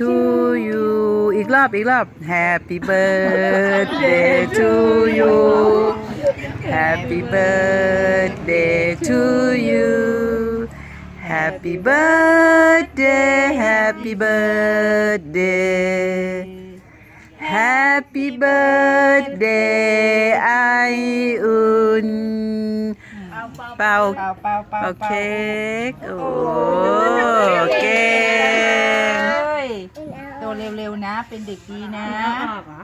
to you อีกรอบอีกรอบ Happy birthday to you Happy birthday to you Happy birthday Happy birthday Happy birthday ไออุ่น เป่า เป่าเป่าเป่า เป่าเค้กโอ้ เร็วๆนะ เป็นเด็กดีนะออกเหรอ